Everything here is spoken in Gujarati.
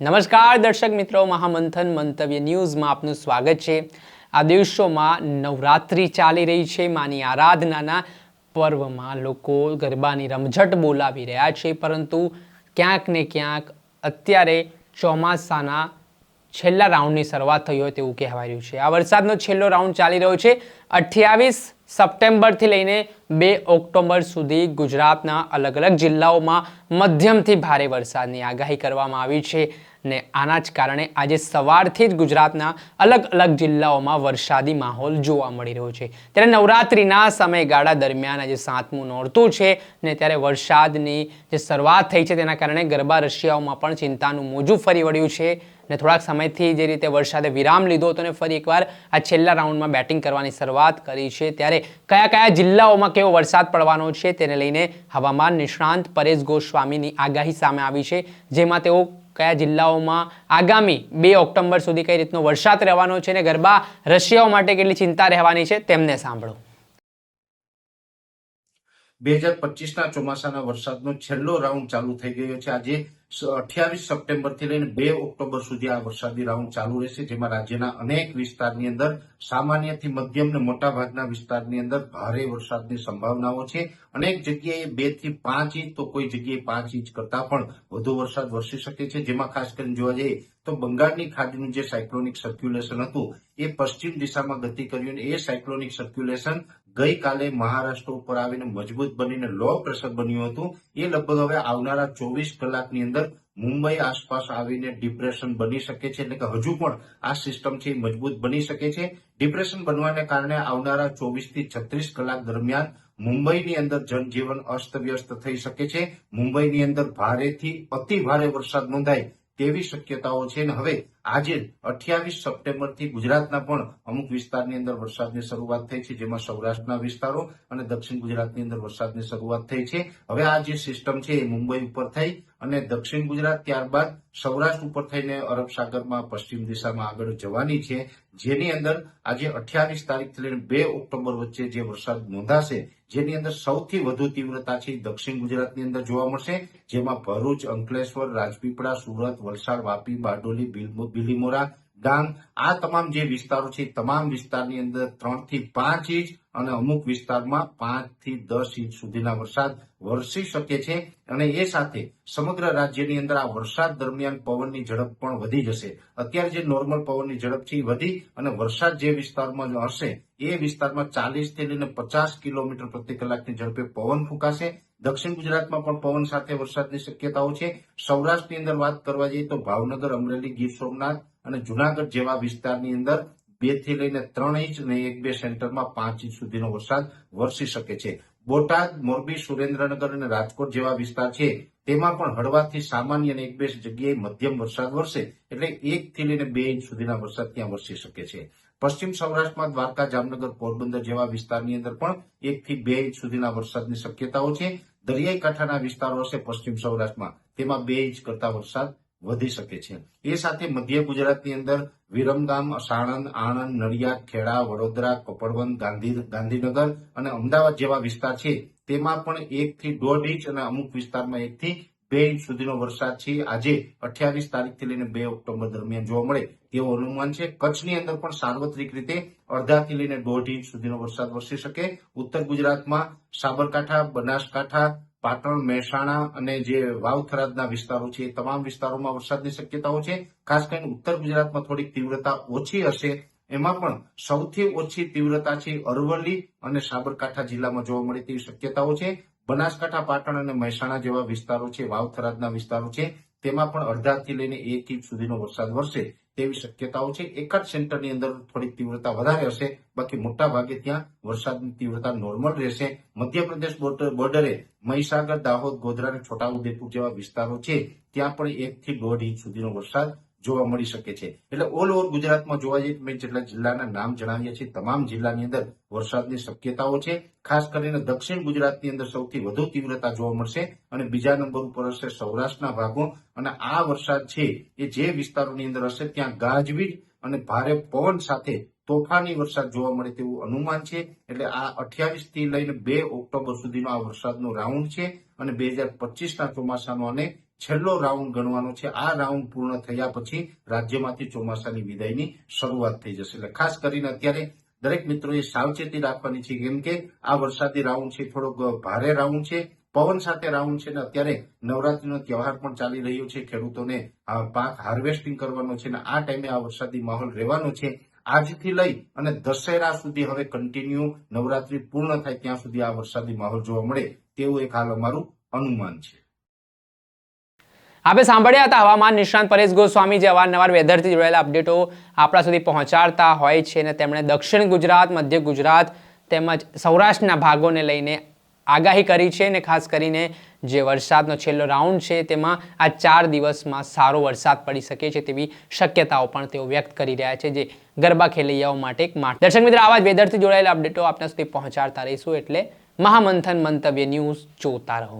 નમસ્કાર દર્શક મિત્રો, મહામંથન મંતવ્ય ન્યૂઝમાં આપનું સ્વાગત છે. આ દિવસોમાં નવરાત્રિ ચાલી રહી છે. માની આરાધનાના પર્વમાં લોકો ગરબાની રમઝટ બોલાવી રહ્યા છે, પરંતુ ક્યાંક ને ક્યાંક અત્યારે ચોમાસાના છેલ્લા રાઉન્ડની શરૂઆત થઈ હોય તેવું કહેવાય રહ્યું છે. આ વરસાદનો છેલ્લો રાઉન્ડ ચાલી રહ્યો છે. અઠ્યાવીસ સપ્ટેમ્બરથી લઈને બે ઓક્ટોબર સુધી ગુજરાતના અલગ અલગ જિલ્લાઓમાં મધ્યમથી ભારે વરસાદની આગાહી કરવામાં આવી છે ને આના જ કારણે આજે સવારથી જ ગુજરાતના અલગ અલગ જિલ્લાઓમાં વરસાદી માહોલ જોવા મળી રહ્યો છે. ત્યારે નવરાત્રિના સમયગાળા દરમિયાન આજે સાતમું નોરતું છે ને ત્યારે વરસાદની જે શરૂઆત થઈ છે તેના કારણે ગરબા રશિયાઓમાં પણ ચિંતાનું મોજું ફરી વળ્યું છે ને થોડાક સમયથી જે રીતે વરસાદે વિરામ લીધો હતો ને ફરી એકવાર આ છેલ્લા રાઉન્ડમાં બેટિંગ કરવાની શરૂઆત કરી છે. ત્યારે કયા કયા જિલ્લાઓમાં કેવો વરસાદ પડવાનો છે તેને લઈને હવામાન નિષ્ણાંત પરેશ ગોસ્વામીની આગાહી સામે આવી છે, જેમાં તેઓ કયા જિલ્લાઓમાં આગામી બે ઓક્ટોબર સુધી કઈ રીતનો વરસાદ રહેવાનો છે ને ગરબા રશિયાઓ માટે કેટલી ચિંતા રહેવાની છે તેમને સાંભળો. બે હજાર પચીસના ચોમાસાના વરસાદનો છેલ્લો રાઉન્ડ ચાલુ થઈ ગયો છે. આજે અઠ્યાવીસ સપ્ટેમ્બરથી લઈને બે ઓક્ટોબર સુધી આ વરસાદી રાઉન્ડ ચાલુ રહેશે, જેમાં રાજ્યના અનેક વિસ્તારની અંદર, સામાન્યથી મધ્યમ ને મોટા ભાગના વિસ્તારની અંદર ભારે વરસાદની સંભાવનાઓ છે. અનેક જગ્યાએ બેથી પાંચ ઇંચ તો કોઈ જગ્યાએ પાંચ ઇંચ કરતા પણ વધુ વરસાદ વરસી શકે છે. જેમાં ખાસ કરીને જોવા જઈએ તો બંગાળની ખાડીનું જે સાયક્લોનિક સર્ક્યુલેશન હતું, એ પશ્ચિમ દિશામાં ગતિ કર્યું એ સાયક્લોનિક સર્ક્યુલેશન ગઈકાલે મહારાષ્ટ્ર ઉપર આવીને મજબૂત બનીને લો પ્રેશર બન્યું હતું. એ લગભગ હવે આવનારા ચોવીસ કલાકની અંદર મુંબઈ આસપાસ આવીને ડિપ્રેશન બની શકે છે. એટલે કે હજુ પણ આ સિસ્ટમ છે મજબૂત બની શકે છે. ડિપ્રેશન બનવાને કારણે આવનારા ચોવીસથી છત્રીસ કલાક દરમિયાન મુંબઈની અંદર જનજીવન અસ્તવ્યસ્ત થઈ શકે છે. મુંબઈની અંદર ભારેથી અતિ ભારે વરસાદ નોંધાય તેવી શક્યતાઓ છે અને હવે આજે અઠ્યાવીસ સપ્ટેમ્બરથી ગુજરાતના પણ અમુક વિસ્તારની અંદર વરસાદની શરૂઆત થઈ છે, જેમાં સૌરાષ્ટ્રના વિસ્તારો અને દક્ષિણ ગુજરાતની અંદર વરસાદની શરૂઆત થઈ છે. હવે આ જે સિસ્ટમ છે એ મુંબઈ ઉપર થઈ અને દક્ષિણ ગુજરાત ત્યારબાદ સૌરાષ્ટ્ર ઉપર થઈને અરબ સાગરમાં પશ્ચિમ દિશામાં આગળ જવાની છે, જેની અંદર આજે અઠ્યાવીસ તારીખથી લઈને બે ઓક્ટોબર વચ્ચે જે વરસાદ નોંધાશે જેની અંદર સૌથી વધુ તીવ્રતા છે દક્ષિણ ગુજરાતની અંદર જોવા મળશે, જેમાં ભરૂચ, અંકલેશ્વર, રાજપીપળા, સુરત, વલસાડ, વાપી, બારડોલી, બિલ- બિલીમોરા ડાંગ આ તમામ જે વિસ્તારો છે તમામ વિસ્તારની અંદર ત્રણથી પાંચ ઇંચ અને અમુક વિસ્તારમાં પાંચથી દસ ઇંચ સુધીના વરસાદ વરસી શકે છે. અને એ સાથે સમગ્ર રાજ્યની અંદર આ વરસાદ દરમિયાન પવનની ઝડપ પણ વધી જશે. અત્યારે જે નોર્મલ પવનની ઝડપ છે વધી અને વરસાદ જે વિસ્તારમાં હશે, એ વિસ્તારમાં ચાલીસથી લઈને પચાસ કિલોમીટર પ્રતિ કલાકની ઝડપે પવન ફૂંકાશે. દક્ષિણ ગુજરાતમાં પણ પવન સાથે વરસાદની શક્યતાઓ છે. સૌરાષ્ટ્રની અંદર વાત કરવા જઈએ તો ભાવનગર, અમરેલી, ગીર સોમનાથ અને જુનાગઢ જેવા વિસ્તારની અંદર બેથી લઈને ત્રણ ઇંચ અને એક બે સેન્ટરમાં પાંચ ઇંચ સુધીનો વરસાદ વરસી શકે છે. બોટાદ, મોરબી, સુરેન્દ્રનગર અને રાજકોટ જેવા વિસ્તાર છે, તેમાં પણ હળવાથી સામાન્ય અને એક બે જગ્યાએ મધ્યમ વરસાદ વરસે એટલે એક થી લઈને બે ઇંચ સુધીના વરસાદ ત્યાં વરસી શકે છે. પશ્ચિમ સૌરાષ્ટ્રમાં દ્વારકા, જામનગર, પોરબંદર જેવા વિસ્તારની અંદર પણ એક થી બે ઇંચ સુધીના વરસાદની શક્યતાઓ છે. દરિયાઈ કાંઠાના વિસ્તારો હશે પશ્ચિમ સૌરાષ્ટ્રમાં, તેમાં બે ઇંચ કરતા વરસાદ વધી શકે છે. એ સાથે મધ્ય ગુજરાતની અંદર વિરમગામ, સાણંદ, આણંદ, નડિયાદ, ખેડા, વડોદરા, કપડવંત, ગાંધી, ગાંધીનગર અને અમદાવાદ જેવા વિસ્તાર છે. તેમાં પણ એકથી દોઢ ઇંચ અને અમુક વિસ્તારમાં એકથી બે ઇંચ સુધીનો વરસાદ છે. આજે અઠ્યાવીસ તારીખથી લઈને બે ઓક્ટોબર દરમિયાન જોવા મળે તેવું અનુમાન છે. કચ્છની અંદર પણ સાર્વત્રિક રીતે અડધાથી લઈને દોઢ ઇંચ સુધીનો વરસાદ વરસી શકે. ઉત્તર ગુજરાતમાં સાબરકાંઠા, બનાસકાંઠા પાટણ, મહેસાણા અને જે વાવથરાદના વિસ્તારો છે, એ તમામ વિસ્તારોમાં વરસાદની શક્યતાઓ છે. ખાસ કરીને ઉત્તર ગુજરાતમાં થોડીક તીવ્રતા ઓછી હશે. એમાં પણ સૌથી ઓછી તીવ્રતા છે અરવલ્લી અને સાબરકાંઠા જિલ્લામાં જોવા મળે તેવી શક્યતાઓ છે. બનાસકાંઠા, પાટણ અને મહેસાણા જેવા વિસ્તારો છે વાવથરાદના વિસ્તારો છે. તેમાં પણ અડધાથી લઈને એક ઇંચ સુધીનો વરસાદ વરસે તેવી શક્યતાઓ છે. એક જ સેન્ટરની અંદર થોડીક તીવ્રતા વધારે હશે, બાકી મોટા ભાગે ત્યાં વરસાદની તીવ્રતા નોર્મલ રહેશે. મધ્યપ્રદેશ બોર્ડરે મહીસાગર, દાહોદ, ગોધરા અને છોટાઉદેપુર જેવા વિસ્તારો છે, ત્યાં પણ એક થી દોઢ ઇંચ સુધીનો વરસાદ જોવા મળી શકે છે. એટલે ઓલ ઓવર ગુજરાતમાં જોવા જઈએ મેં જેટલા જિલ્લાના નામ જણાવ્યા છે તમામ જિલ્લાની અંદર વરસાદની શક્યતાઓ છે. ખાસ કરીને દક્ષિણ ગુજરાતની અંદર સૌથી વધુ તીવ્રતા જોવા મળશે અને બીજા નંબર ઉપર હશે સૌરાષ્ટ્રના ભાગો. અને આ વરસાદ છે એ જે વિસ્તારોની અંદર હશે, ત્યાં ગાજવીજ અને ભારે પવન સાથે તોફાની વરસાદ જોવા મળે તેવું અનુમાન છે. એટલે આ અઠ્યાવીસથી લઈને બે ઓક્ટોબર સુધીનો આ વરસાદનો રાઉન્ડ છે. અને બે હજાર પચીસના ચોમાસાનો અને છેલ્લો રાઉન્ડ ગણવાનો છે. આ રાઉન્ડ પૂર્ણ થયા પછી રાજ્યમાંથી ચોમાસાની વિદાયની શરૂઆત થઈ જશે. એટલે ખાસ કરીને અત્યારે દરેક મિત્રોએ સાવચેતી રાખવાની છે કેમ કે આ વરસાદી રાઉન્ડ છે, થોડોક ભારે રાઉન્ડ છે. પવન સાથે રાઉન્ડ છે ને અત્યારે નવરાત્રીનો તહેવાર પણ ચાલી રહ્યો છે. ખેડૂતોને પાક હાર્વેસ્ટિંગ કરવાનો છે ને આ ટાઈમે આ વરસાદી માહોલ રહેવાનો છે. આજથી લઈ અને દશેરા સુધી હવે કન્ટિન્યુ નવરાત્રી પૂર્ણ થાય ત્યાં સુધી આ વરસાદી માહોલ જોવા મળે તેવું એક હાલ અમારું અનુમાન છે. આપણે સાંભળ્યા હતા હવામાન નિષ્ણાંત પરેશ ગોસ્વામી જે અવારનવાર વેધરથી જોડાયેલા અપડેટો આપણા સુધી પહોંચાડતા હોય છે અને તેમણે દક્ષિણ ગુજરાત, મધ્ય ગુજરાત તેમજ સૌરાષ્ટ્રના ભાગોને લઈને આગાહી કરી છે અને ખાસ કરીને જે વરસાદનો છેલ્લો રાઉન્ડ છે તેમાં આ ચાર દિવસમાં સારો વરસાદ પડી શકે છે તેવી શક્યતાઓ પણ તેઓ વ્યક્ત કરી રહ્યા છે જે ગરબા ખેલૈયાઓ માટે એક માટ દર્શક મિત્ર, આવા જ વેધરથી જોડાયેલા અપડેટો આપણા સુધી પહોંચાડતા રહીશું એટલે મહામંથન મંતવ્ય ન્યૂઝ જોતા રહો.